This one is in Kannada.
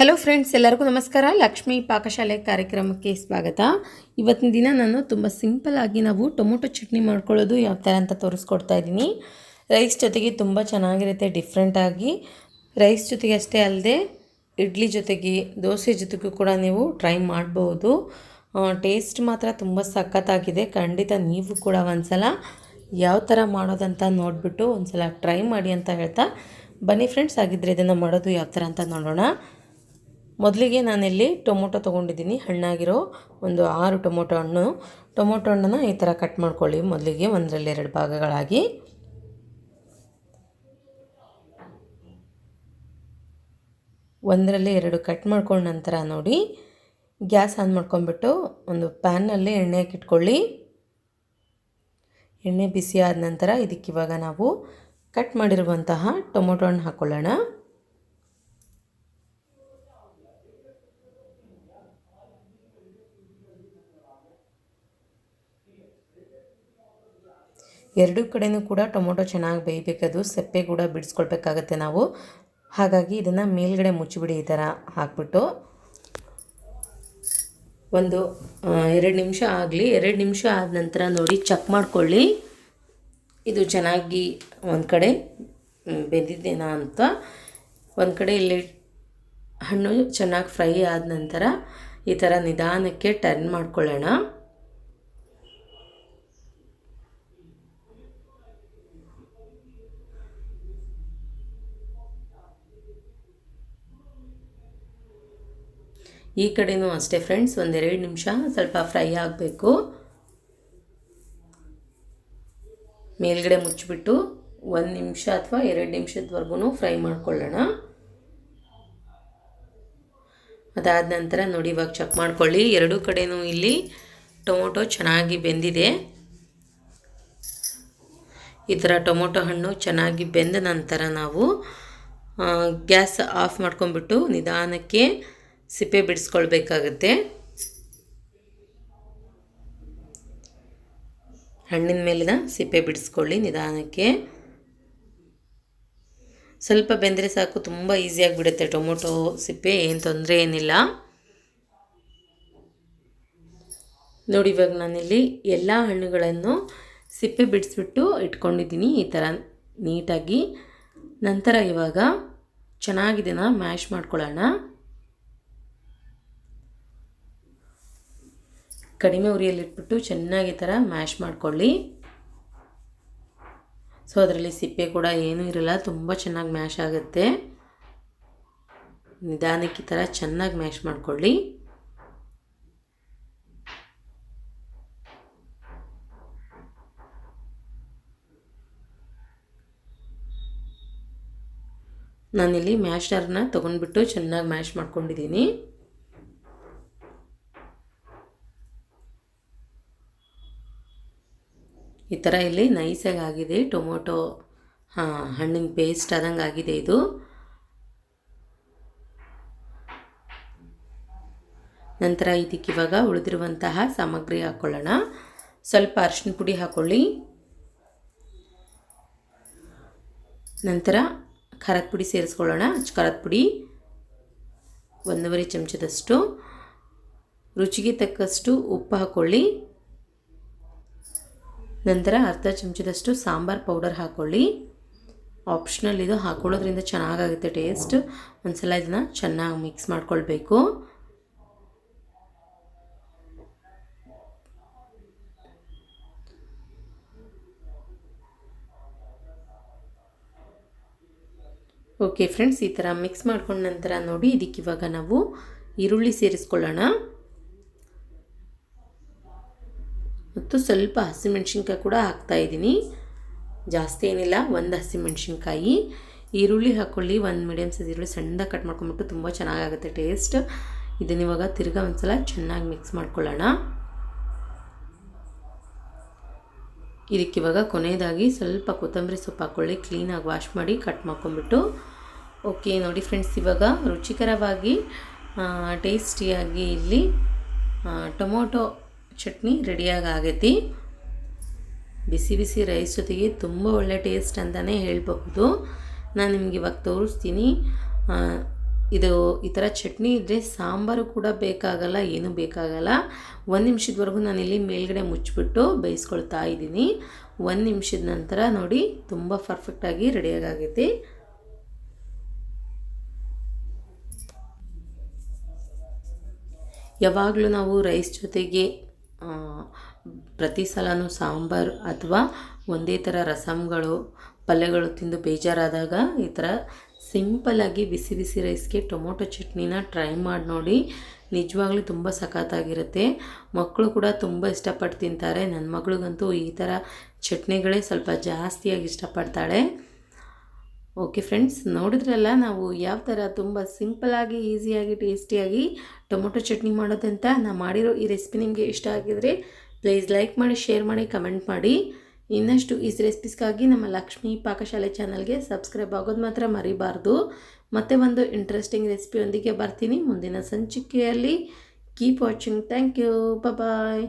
ಹಲೋ ಫ್ರೆಂಡ್ಸ್ ಎಲ್ಲರಿಗೂ ನಮಸ್ಕಾರ. ಲಕ್ಷ್ಮೀ ಪಾಕಶಾಲೆ ಕಾರ್ಯಕ್ರಮಕ್ಕೆ ಸ್ವಾಗತ. ಇವತ್ತಿನ ದಿನ ನಾನು ತುಂಬ ಸಿಂಪಲ್ ಆಗಿ ನಾವು ಟೊಮೊಟೊ ಚಟ್ನಿ ಮಾಡ್ಕೊಳ್ಳೋದು ಯಾವ ಥರ ಅಂತ ತೋರಿಸ್ಕೊಡ್ತಾ ಇದ್ದೀನಿ. ರೈಸ್ ಜೊತೆಗೆ ತುಂಬ ಚೆನ್ನಾಗಿರುತ್ತೆ ಡಿಫ್ರೆಂಟಾಗಿ ರೈಸ್ ಜೊತೆಗೆ ಅಷ್ಟೇ ಅಲ್ಲದೆ, ಇಡ್ಲಿ ಜೊತೆಗೆ, ದೋಸೆ ಜೊತೆಗೂ ಕೂಡ ನೀವು ಟ್ರೈ ಮಾಡ್ಬೋದು. ಟೇಸ್ಟ್ ಮಾತ್ರ ತುಂಬ ಸಖತ್ತಾಗಿದೆ. ಖಂಡಿತ ನೀವು ಕೂಡ ಒಂದ್ಸಲ ಯಾವ ಥರ ಮಾಡೋದಂತ ನೋಡಿಬಿಟ್ಟು ಒಂದ್ಸಲ ಟ್ರೈ ಮಾಡಿ ಅಂತ ಹೇಳ್ತಾ. ಬನ್ನಿ ಫ್ರೆಂಡ್ಸ್ ಆಗಿದ್ದರೆ ಇದನ್ನು ಮಾಡೋದು ಯಾವ ಥರ ಅಂತ ನೋಡೋಣ. ಮೊದಲಿಗೆ ನಾನಿಲ್ಲಿ ಟೊಮೊಟೊ ತೊಗೊಂಡಿದ್ದೀನಿ. ಹಣ್ಣಾಗಿರೋ ಒಂದು ಆರು ಟೊಮೊಟೊ ಹಣ್ಣು. ಟೊಮೊಟೊ ಹಣ್ಣನ್ನು ಈ ಥರ ಕಟ್ ಮಾಡ್ಕೊಳ್ಳಿ. ಮೊದಲಿಗೆ ಒಂದರಲ್ಲಿ ಎರಡು ಭಾಗಗಳಾಗಿ. ಒಂದರಲ್ಲಿ ಎರಡು ಕಟ್ ಮಾಡ್ಕೊಂಡ ನಂತರ ನೋಡಿ, ಗ್ಯಾಸ್ ಆನ್ ಮಾಡ್ಕೊಂಬಿಟ್ಟು ಒಂದು ಪ್ಯಾನಲ್ಲಿ ಎಣ್ಣೆ ಹಾಕಿಟ್ಕೊಳ್ಳಿ ಎಣ್ಣೆ ಬಿಸಿ ಆದ ನಂತರ ಇದಕ್ಕಿವಾಗ ನಾವು ಕಟ್ ಮಾಡಿರುವಂತಹ ಟೊಮೊಟೊ ಹಣ್ಣು ಹಾಕ್ಕೊಳ್ಳೋಣ ಎರಡೂ ಕಡೆಯೂ ಕೂಡ ಟೊಮೊಟೊ ಚೆನ್ನಾಗಿ ಬೇಯಬೇಕದು ಸೆಪ್ಪೆ ಕೂಡ ಬಿಡಿಸ್ಕೊಳ್ಬೇಕಾಗತ್ತೆ ನಾವು. ಹಾಗಾಗಿ ಇದನ್ನು ಮೇಲ್ಗಡೆ ಮುಚ್ಚಿಬಿಡಿ ಈ ಥರ ಹಾಕ್ಬಿಟ್ಟು. ಒಂದು ಎರಡು ನಿಮಿಷ ಆಗಲಿ, ಎರಡು ನಿಮಿಷ ಆದ ನಂತರ ನೋಡಿ ಚೆಕ್ ಮಾಡ್ಕೊಳ್ಳಿ. ಇದು ಚೆನ್ನಾಗಿ ಒಂದು ಕಡೆ ಬೆಂದಿದ್ದೇನಾ ಅಂತ. ಒಂದು ಕಡೆ ಇಲ್ಲಿ ಹಣ್ಣು ಚೆನ್ನಾಗಿ ಫ್ರೈ ಆದ ನಂತರ ಈ ಥರ ನಿಧಾನಕ್ಕೆ ಟರ್ನ್ ಮಾಡ್ಕೊಳ್ಳೋಣ. ಈ ಕಡೆಯೂ ಅಷ್ಟೇ ಫ್ರೆಂಡ್ಸ್ ಒಂದೆರಡು ನಿಮಿಷ ಸ್ವಲ್ಪ ಫ್ರೈ ಆಗಬೇಕು. ಮೇಲ್ಗಡೆ ಮುಚ್ಚಿಬಿಟ್ಟು ಒಂದು ನಿಮಿಷ ಅಥವಾ ಎರಡು ನಿಮಿಷದವರೆಗೂ ಫ್ರೈ ಮಾಡ್ಕೊಳ್ಳೋಣ. ಅದಾದ ನಂತರ ನೋಡಿ, ಇವಾಗ ಚೆಕ್ ಮಾಡ್ಕೊಳ್ಳಿ. ಎರಡೂ ಕಡೆಯೂ ಇಲ್ಲಿ ಟೊಮೊಟೊ ಚೆನ್ನಾಗಿ ಬೆಂದಿದೆ. ಈ ಥರ ಟೊಮೊಟೊ ಹಣ್ಣು ಚೆನ್ನಾಗಿ ಬೆಂದ ನಂತರ ನಾವು ಗ್ಯಾಸ್ ಆಫ್ ಮಾಡ್ಕೊಂಬಿಟ್ಟು ನಿಧಾನಕ್ಕೆ ಸಿಪ್ಪೆ ಬಿಡಿಸ್ಕೊಳ್ಬೇಕಾಗತ್ತೆ. ಹಣ್ಣಿನ ಮೇಲಿನ ಸಿಪ್ಪೆ ಬಿಡಿಸ್ಕೊಳ್ಳಿ ನಿಧಾನಕ್ಕೆ. ಸ್ವಲ್ಪ ಬೆಂದರೆ ಸಾಕು, ತುಂಬ ಈಸಿಯಾಗಿ ಬಿಡುತ್ತೆ ಟೊಮೊಟೊ ಸಿಪ್ಪೆ, ಏನು ತೊಂದರೆ ಏನಿಲ್ಲ. ನೋಡಿ, ಇವಾಗ ನಾನಿಲ್ಲಿ ಎಲ್ಲ ಹಣ್ಣುಗಳನ್ನು ಸಿಪ್ಪೆ ಬಿಡಿಸ್ಬಿಟ್ಟು ಇಟ್ಕೊಂಡಿದ್ದೀನಿ ಈ ಥರ ನೀಟಾಗಿ. ನಂತರ ಇವಾಗ ಚೆನ್ನಾಗಿದೆನಾ ಮ್ಯಾಶ್ ಮಾಡ್ಕೊಳ್ಳೋಣ. ಕಡಿಮೆ ಉರಿಯಲ್ಲಿಟ್ಬಿಟ್ಟು ಚೆನ್ನಾಗಿ ಥರ ಮ್ಯಾಶ್ ಮಾಡ್ಕೊಳ್ಳಿ. ಸೊ ಅದರಲ್ಲಿ ಸಿಪ್ಪೆ ಕೂಡ ಏನೂ ಇರಲ್ಲ, ತುಂಬ ಚೆನ್ನಾಗಿ ಮ್ಯಾಶ್ ಆಗುತ್ತೆ. ನಿಧಾನಕ್ಕೆ ಥರ ಚೆನ್ನಾಗಿ ಮ್ಯಾಶ್ ಮಾಡ್ಕೊಳ್ಳಿ. ನಾನಿಲ್ಲಿ ಮ್ಯಾಶರ್ನ ತೊಗೊಂಡ್ಬಿಟ್ಟು ಚೆನ್ನಾಗಿ ಮ್ಯಾಶ್ ಮಾಡ್ಕೊಂಡಿದ್ದೀನಿ. ಈ ಥರ ಇಲ್ಲಿ ನೈಸಾಗಿ ಆಗಿದೆ. ಟೊಮೊಟೊ ಹಣ್ಣಿನ ಪೇಸ್ಟ್ ಆದಂಗೆ ಆಗಿದೆ ಇದು. ನಂತರ ಇದಕ್ಕೆ ಇವಾಗ ಉಳಿದಿರುವಂತಹ ಸಾಮಗ್ರಿ ಹಾಕ್ಕೊಳ್ಳೋಣ ಸ್ವಲ್ಪ ಅರಿಶಿನ ಪುಡಿ ಹಾಕ್ಕೊಳ್ಳಿ ನಂತರ ಖಾರದ ಪುಡಿ ಸೇರಿಸ್ಕೊಳ್ಳೋಣ. ಖಾರದ ಪುಡಿ ಒಂದೂವರೆ ಚಮಚದಷ್ಟು. ರುಚಿಗೆ ತಕ್ಕಷ್ಟು ಉಪ್ಪು ಹಾಕ್ಕೊಳ್ಳಿ ನಂತರ ಅರ್ಧ ಚಮಚದಷ್ಟು ಸಾಂಬಾರು ಪೌಡರ್ ಹಾಕ್ಕೊಳ್ಳಿ ಆಪ್ಷನಲ್ ಇದು ಹಾಕ್ಕೊಳ್ಳೋದ್ರಿಂದ ಚೆನ್ನಾಗಾಗುತ್ತೆ ಟೇಸ್ಟ್ ಒಂದ್ಸಲ ಇದನ್ನು ಚೆನ್ನಾಗಿ ಮಿಕ್ಸ್ ಮಾಡ್ಕೊಳ್ಬೇಕು. ಓಕೆ ಫ್ರೆಂಡ್ಸ್ ಈ ಥರ ಮಿಕ್ಸ್ ಮಾಡ್ಕೊಂಡ ನಂತರ ನೋಡಿ, ಇದಕ್ಕೆ ಇವಾಗ ನಾವು ಈರುಳ್ಳಿ ಸೇರಿಸ್ಕೊಳ್ಳೋಣ. ಮತ್ತು ಸ್ವಲ್ಪ ಹಸಿಮೆಣ್ಸಿನ್ಕಾಯಿ ಕೂಡ ಹಾಕ್ತಾಯಿದ್ದೀನಿ ಜಾಸ್ತಿ ಏನಿಲ್ಲ, ಒಂದು ಹಸಿಮೆಣ್ಸಿನ್ಕಾಯಿ. ಈರುಳ್ಳಿ ಹಾಕ್ಕೊಳ್ಳಿ ಒಂದು ಮೀಡಿಯಮ್ ಸೈಜ್ ಈರುಳ್ಳಿ ಸಣ್ಣದಾಗಿ ಕಟ್ ಮಾಡ್ಕೊಂಬಿಟ್ಟು ತುಂಬ ಚೆನ್ನಾಗಾಗುತ್ತೆ ಟೇಸ್ಟ್ ಇದನ್ನ ಇವಾಗ ತಿರ್ಗಾ ಒಂದ್ಸಲ ಚೆನ್ನಾಗಿ ಮಿಕ್ಸ್ ಮಾಡ್ಕೊಳ್ಳೋಣ. ಇದಕ್ಕಿವಾಗ ಕೊನೆಯದಾಗಿ ಸ್ವಲ್ಪ ಕೊತ್ತಂಬರಿ ಸೊಪ್ಪು ಹಾಕ್ಕೊಳ್ಳಿ ಕ್ಲೀನಾಗಿ ವಾಶ್ ಮಾಡಿ ಕಟ್ ಮಾಡ್ಕೊಂಬಿಟ್ಟು ಓಕೆ ನೋಡಿ ಫ್ರೆಂಡ್ಸ್ ಇವಾಗ ರುಚಿಕರವಾಗಿ ಟೇಸ್ಟಿಯಾಗಿ ಇಲ್ಲಿ ಟೊಮೊಟೊ ಚಟ್ನಿ ರೆಡಿಯಾಗಿ ಆಗೈತಿ ಬಿಸಿ ಬಿಸಿ ರೈಸ್ ಜೊತೆಗೆ ತುಂಬ ಒಳ್ಳೆ ಟೇಸ್ಟ್ ಅಂತಲೇ ಹೇಳ್ಬಹುದು. ನಾನು ನಿಮ್ಗೆ ಇವಾಗ ತೋರಿಸ್ತೀನಿ. ಇದು ಈ ಥರ ಚಟ್ನಿ ಇದ್ದರೆ ಸಾಂಬಾರು ಕೂಡ ಬೇಕಾಗಲ್ಲ, ಏನೂ ಬೇಕಾಗಲ್ಲ. ಒಂದು ನಿಮಿಷದವರೆಗೂ ನಾನು ಇಲ್ಲಿ ಮೇಲ್ಗಡೆ ಮುಚ್ಚಿಬಿಟ್ಟು ಬೇಯಿಸ್ಕೊಳ್ತಾ ಇದ್ದೀನಿ. ಒಂದು ನಿಮಿಷದ ನಂತರ ನೋಡಿ, ತುಂಬ ಪರ್ಫೆಕ್ಟಾಗಿ ರೆಡಿಯಾಗೈತಿ ಯಾವಾಗಲೂ ನಾವು ರೈಸ್ ಜೊತೆಗೆ ಪ್ರತಿ ಸಲನೂ ಸಾಂಬಾರು ಅಥವಾ ಒಂದೇ ಥರ ರಸಮ್ಗಳು ಪಲ್ಯಗಳು ತಿಂದು ಬೇಜಾರಾದಾಗ ಈ ಥರ ಸಿಂಪಲ್ಲಾಗಿ ಬಿಸಿ ಬಿಸಿ ರೈಸ್ಗೆ ಟೊಮೊಟೊ ಚಟ್ನಿನ ಟ್ರೈ ಮಾಡಿ ನೋಡಿ. ನಿಜವಾಗ್ಲೂ ತುಂಬ ಸಖತ್ತಾಗಿರುತ್ತೆ. ಮಕ್ಕಳು ಕೂಡ ತುಂಬ ಇಷ್ಟಪಟ್ಟು ತಿಂತಾರೆ. ನನ್ನ ಮಗಳಿಗಂತೂ ಈ ಥರ ಚಟ್ನಿಗಳೇ ಸ್ವಲ್ಪ ಜಾಸ್ತಿಯಾಗಿ ಇಷ್ಟಪಡ್ತಾಳೆ. ಓಕೆ ಫ್ರೆಂಡ್ಸ್ ನೋಡಿದ್ರಲ್ಲ ನಾವು ಯಾವ ಥರ ತುಂಬ ಸಿಂಪಲಾಗಿ ಈಸಿಯಾಗಿ ಟೇಸ್ಟಿಯಾಗಿ ಟೊಮೊಟೊ ಚಟ್ನಿ ಮಾಡೋದಂತ ನಾ ಮಾಡಿರೋ ಈ ರೆಸಿಪಿ ನಿಮಗೆ ಇಷ್ಟ ಆಗಿದರೆ ಪ್ಲೀಸ್ ಲೈಕ್ ಮಾಡಿ ಶೇರ್ ಮಾಡಿ ಕಮೆಂಟ್ ಮಾಡಿ. ಇನ್ನಷ್ಟು ಈ ರೆಸಿಪೀಸ್ಗಾಗಿ ನಮ್ಮ ಲಕ್ಷ್ಮೀ ಪಾಕಶಾಲೆ ಚಾನಲ್ಗೆ ಸಬ್ಸ್ಕ್ರೈಬ್ ಆಗೋದು ಮಾತ್ರ ಮರಿಬಾರ್ದು. ಮತ್ತೆ ಒಂದು ಇಂಟ್ರೆಸ್ಟಿಂಗ್ ರೆಸಿಪಿಯೊಂದಿಗೆ ಬರ್ತೀನಿ. ಮುಂದಿನ ಸಂಚಿಕೆಯಲ್ಲಿ keep watching thank you bye